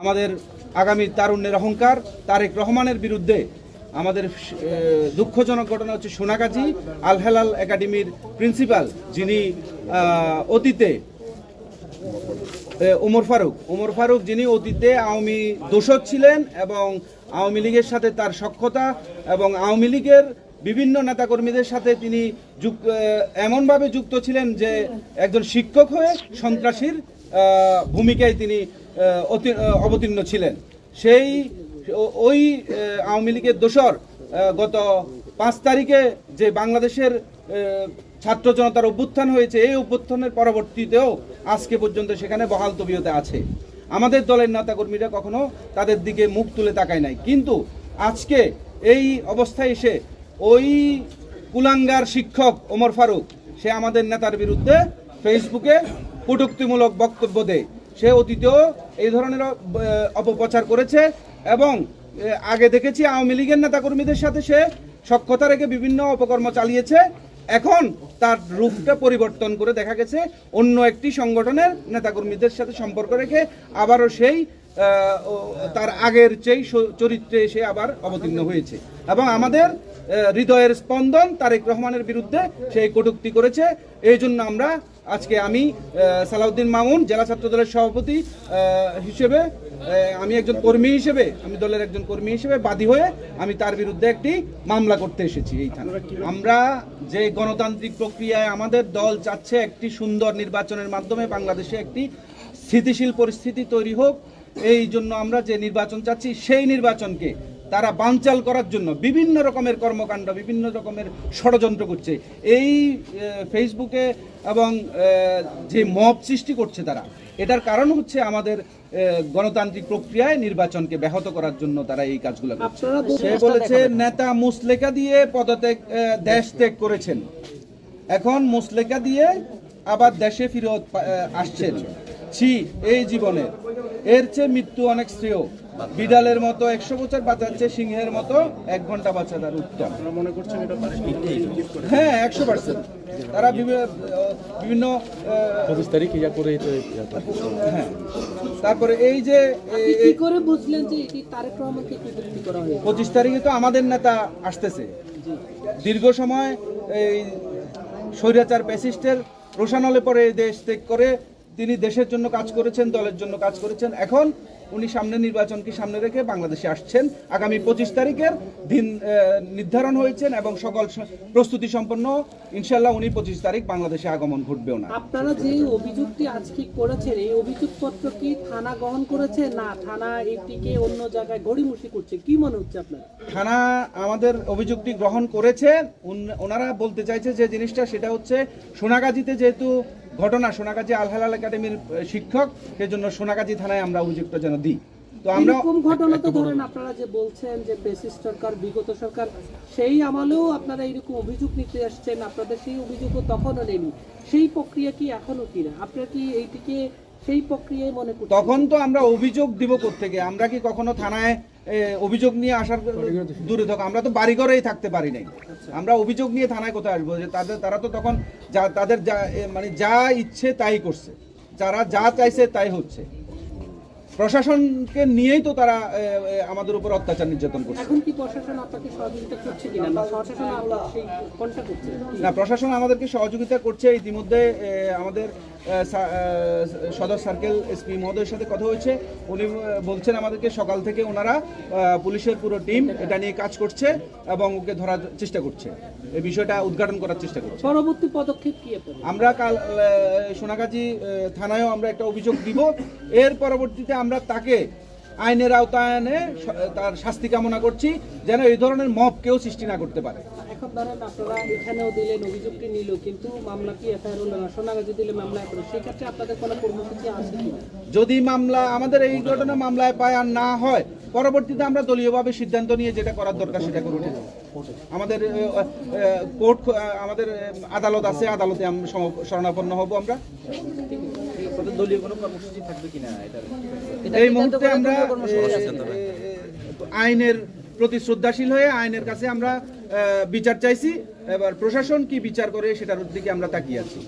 আমাদের আগামী তারুণ্যের অহংকার, তারেক রহমানের বিরুদ্ধে আমাদের দুঃখজনক ঘটনা হচ্ছে সোনাগাজী আলহেলাল একাডেমির প্রিন্সিপাল, যিনি অতীতে ওমর ফারুক। ওমর ফারুক যিনি অতীতে আওয়ামী দোষক ছিলেন এবং আওয়ামী লীগের সাথে তার সক্ষতা এবং আওয়ামী লীগের বিভিন্ন নেতাকর্মীদের সাথে তিনি এমনভাবে যুক্ত ছিলেন যে একজন শিক্ষক হয়ে সন্ত্রাসীর ভূমিকায় তিনি অবতীর্ণ ছিলেন। সেই ওই আওয়ামী লীগের দোসর গত পাঁচ তারিখে যে বাংলাদেশের ছাত্র জনতার অভ্যুত্থান হয়েছে, এই অভ্যুত্থানের পরবর্তীতেও আজকে পর্যন্ত সেখানে বহাল তবিয়তে আছে। আমাদের দলের নেতাকর্মীরা কখনো তাদের দিকে মুখ তুলে তাকায় নাই। কিন্তু আজকে এই অবস্থায় এসে ওই কুলাঙ্গার শিক্ষক ওমর ফারুক, সে আমাদের নেতার বিরুদ্ধে ফেসবুকে কটুক্তিমূলক বক্তব্য দেয়। সে অতীতেও এই ধরনের অপপ্রচার করেছে এবং আগে দেখেছি আওয়ামী লীগের নেতাকর্মীদের সাথে সে সক্ষতা রেখে বিভিন্ন অপকর্ম চালিয়েছে। এখন তার রূপটা পরিবর্তন করে দেখা গেছে অন্য একটি সংগঠনের নেতাকর্মীদের সাথে সম্পর্ক রেখে আবারও সেই তার আগের চেয়ে চরিত্রে সে আবার অবতীর্ণ হয়েছে। এবং আমাদের হৃদয়ের স্পন্দন তারেক রহমানের বিরুদ্ধে সেই কটূক্তি করেছে। এই জন্য আমরা আজকে আমি সালাউদ্দিন মামুন জেলা ছাত্র দলের সভাপতি হিসেবে আমি একজন কর্মী হিসেবে আমি দলের একজন কর্মী হিসেবে বাদী হয়ে আমি তার বিরুদ্ধে একটি মামলা করতে এসেছি এই থানায়। আমরা যে গণতান্ত্রিক প্রক্রিয়ায় আমাদের দল চাচ্ছে একটি সুন্দর নির্বাচনের মাধ্যমে বাংলাদেশে একটি স্থিতিশীল পরিস্থিতি তৈরি হোক এই জন্য আমরা যে নির্বাচন চাচ্ছি সেই নির্বাচনকে তারা বানচাল করার জন্য বিভিন্ন রকমের কর্মকাণ্ড বিভিন্ন রকমের ষড়যন্ত্র করছে। এই ফেসবুকে এবং যে মব সৃষ্টি করছে তারা এটার কারণ হচ্ছে আমাদের গণতান্ত্রিক প্রক্রিয়ায় নির্বাচনকে ব্যাহত করার জন্য তারা এই কাজগুলো করছে। সে বলেছে নেতা মুসলেকা দিয়ে পদত্যাগ দেশ ত্যাগ করেছেন। এখন মুসলেকা দিয়ে আবার দেশে ফিরত আসছেন। ছি এই জীবনে। এর চেয়ে মৃত্যু অনেক শ্রেয়। বিড়ালের মতো একশো বছর বাঁচাচ্ছে সিংহের মতো এক ঘণ্টা বাঁচা তার উত্তম। মনে করছেন হ্যাঁ একশো পার্সেন্ট। তারা বিভিন্ন পঁচিশ তারিখ ইয়া করে হ্যাঁ। তারপরে এই যে কি করে বুঝলেন যে তারেক রহমানকে করা হয়েছে? পঁচিশ তারিখে তো আমাদের নেতা আসতেছে। দীর্ঘ সময় এই স্বৈরাচার প্যাসিস্টের রোশানলে পরে এই দেশ ত্যাগ করে তিনি দেশের জন্য কাজ করেছেন দলের জন্য কাজ করেছেন। এখন উনি সামনে নির্বাচনকে সামনে রেখে বাংলাদেশে আসছেন। আগামী পঁচিশ তারিখের দিন নির্ধারণ হয়েছেন এবং সকল প্রস্তুতি সম্পন্ন ইনশাল্লাহ উনি পঁচিশ তারিখ বাংলাদেশে আগমন ঘটবেও না। আপনারা যে অভিযোগটি আজকে করেছেন এই অভিযোগপত্র কি থানা গ্রহণ করেছে? না থানা এটিকে অন্য জায়গায় গড়িমসি করছে। কি মনে হচ্ছে আপনার? থানা আমাদের অভিযোগটি গ্রহণ করেছে। ওনারা বলতে চাইছে যে জিনিসটা সেটা হচ্ছে সোনাগাজীতে যেহেতু ঘটনা সোনাগাজী আলহালাল একাডেমির শিক্ষক সেজন্য সোনাগাজী থানায় আমরা অভিযোগটা যেন দিই। তো আমরা ঘটনা তো ধরেন আপনারা যে বলছেন যে পেসিস সরকার বিগত সরকার সেই আমলেও আপনারা এরকম অভিযোগ নিতে আসছেন আপনাদের সেই অভিযোগও তখনও নেই সেই প্রক্রিয়া কি এখনও কি না আপনারা কি এইটিকে সেই প্রক্রিয়ায় মনে করছেন? তখন তো আমরা অভিযোগ দিব থেকে আমরা কি কখনো থানায় অভিযোগ নিয়ে আসার দূরে থাকো। আমরা তো বাড়িঘরেই থাকতে পারি নাই। আমরা অভিযোগ নিয়ে থানায় কোথায় আসব? যে তাদের তারা তো তখন যা তাদের যা মানে যা ইচ্ছে তাই করছে। যারা যা চাইছে তাই হচ্ছে। প্রশাসনকে নিয়েই তো তারা আমাদের উপর অত্যাচার নির্যাতন করছে। সহযোগিতা করছে না প্রশাসন আমাদেরকে সহযোগিতা করছে। ইতিমধ্যে আমাদের সদর সার্কেল এসপি মহোদয়ের সাথে কথা হয়েছে। উনি বলছেন আমাদেরকে সকাল থেকে ওনারা পুলিশের পুরো টিম এটা নিয়ে কাজ করছে এবং ওকে ধরার চেষ্টা করছে। এই বিষয়টা উদ্ঘাটন করার চেষ্টা করছে। পরবর্তী পদক্ষেপ কি আমরা কাল সোনাগাজী থানায়ও আমরা একটা অভিযোগ দিব। এর পরবর্তীতে আমরা তাকে আইনের আওতায়নে তার শাস্তি কামনা করছি যেন এই ধরনের মব কেউ সৃষ্টি না করতে পারে। এখন ধরেন আপনারা এখানেও দিলেন অভিযোগটি নিল কিন্তু মামলা কি এফআইআর হলো না? সোনাগাজী দিলে মামলা করে সেক্ষেত্রে আপনাদের কোনো কর্মসূচি আছে যদি মামলা আমাদের এই ঘটনা মামলায় পায় আর না হয় পরবর্তীতে আমরা দলীয়ভাবে সিদ্ধান্ত নিয়ে যেটা করার দরকার সেটা করে উঠে। আমাদের কোর্ট আমাদের আদালত আছে আদালতে আমরা শরণাপন্ন হব আমরা। দলীয় কোনো কর্মসূচি থাকবে কিনা এটা এই মুহূর্তে আমরা আইনের প্রতি শ্রদ্ধাশীল হয়ে আইনের কাছে আমরা আহ, বিচার চাইছি। এবার প্রশাসন কি বিচার করে সেটার দিকে আমরা তাকিয়ে আছি।